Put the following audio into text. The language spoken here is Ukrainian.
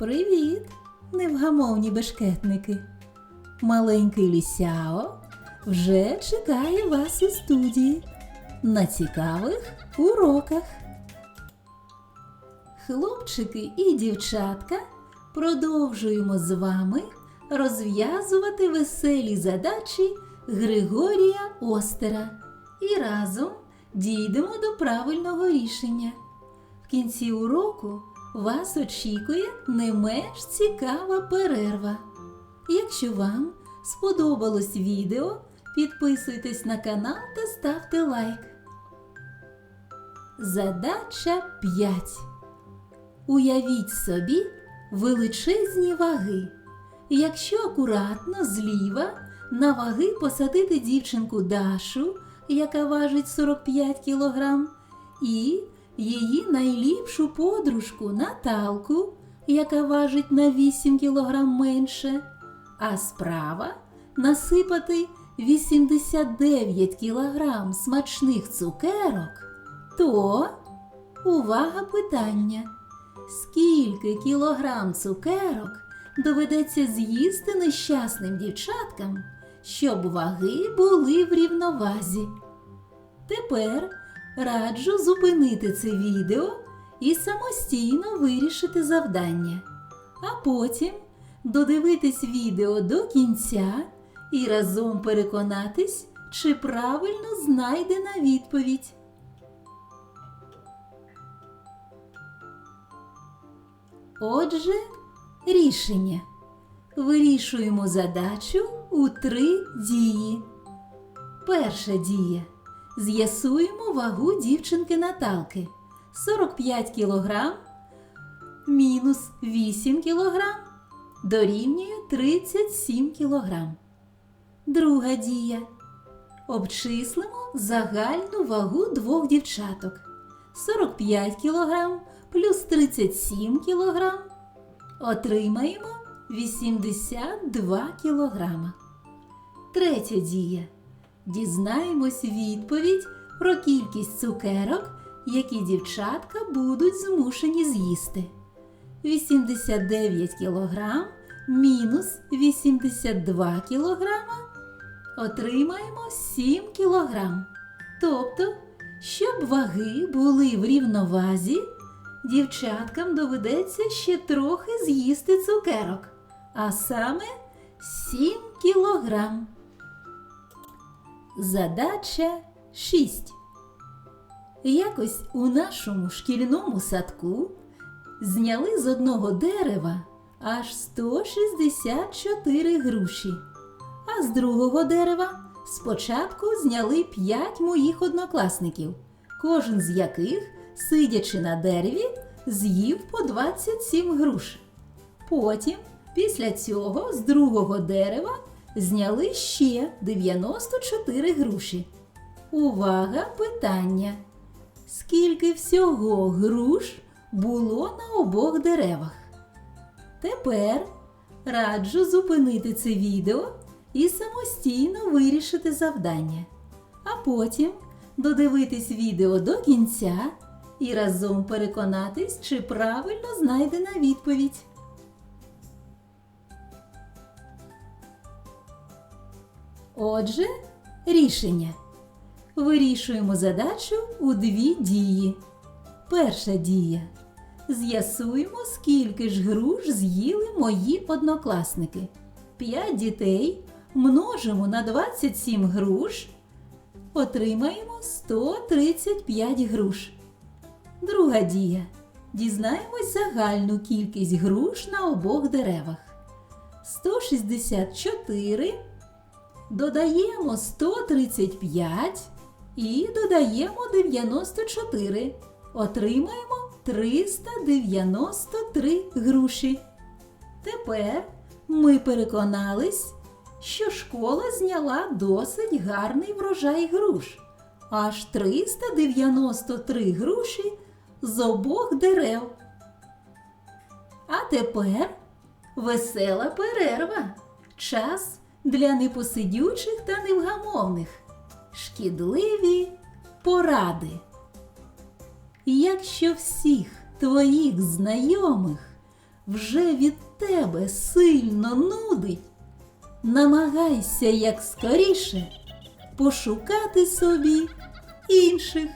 Привіт, невгамовні бешкетники! Маленький лісяо вже чекає вас у студії на цікавих уроках. Хлопчики і дівчатка продовжуємо з вами розв'язувати веселі задачі Григорія Остера і разом дійдемо до правильного рішення. В кінці уроку вас очікує не менш цікава перерва. Якщо вам сподобалось відео, підписуйтесь на канал та ставте лайк. Задача 5. Уявіть собі величезні ваги. Якщо акуратно зліва на ваги посадити дівчинку Дашу, яка важить 45 кг, і її найліпшу подружку Наталку, яка важить на 8 кг менше, а справа насипати 89 кг смачних цукерок, то увага питання. Скільки кілограм цукерок доведеться з'їсти нещасним дівчаткам, щоб ваги були в рівновазі? Тепер раджу зупинити це відео і самостійно вирішити завдання, а потім додивитись відео до кінця і разом переконатись, чи правильно знайдена відповідь. Отже, рішення. Вирішуємо задачу у три дії. Перша дія. З'ясуємо вагу дівчинки Наталки. 45 кг мінус 8 кг дорівнює 37 кг. Друга дія. Обчислимо загальну вагу двох дівчаток. 45 кг плюс 37 кг. Отримаємо 82 кг. Третя дія. Дізнаємось відповідь про кількість цукерок, які дівчатка будуть змушені з'їсти. 89 кг мінус 82 кг отримаємо 7 кг. Тобто, щоб ваги були в рівновазі, дівчаткам доведеться ще трохи з'їсти цукерок, а саме 7 кілограм. Задача 6. Якось у нашому шкільному садку зняли з одного дерева аж 164 груші, а з другого дерева спочатку зняли 5 моїх однокласників, кожен з яких, сидячи на дереві, з'їв по 27 груш. Потім, після цього, з другого дерева зняли ще 94 груші. Увага, питання! Скільки всього груш було на обох деревах? Тепер раджу зупинити це відео і самостійно вирішити завдання, а потім додивитись відео до кінця і разом переконатись, чи правильно знайдена відповідь. Отже, рішення. Вирішуємо задачу у дві дії. Перша дія. З'ясуємо, скільки ж груш з'їли мої однокласники. 5 дітей множимо на 27 груш. Отримаємо 135 груш. Друга дія. Дізнаємось загальну кількість груш на обох деревах. 164 додаємо 135 і додаємо 94. Отримаємо 393 груші. Тепер ми переконались, що школа зняла досить гарний врожай груш. Аж 393 груші з обох дерев. А тепер весела перерва. Час для непосидючих та невгамовних. Шкідливі поради. Якщо всіх твоїх знайомих вже від тебе сильно нудить, намагайся як скоріше пошукати собі інших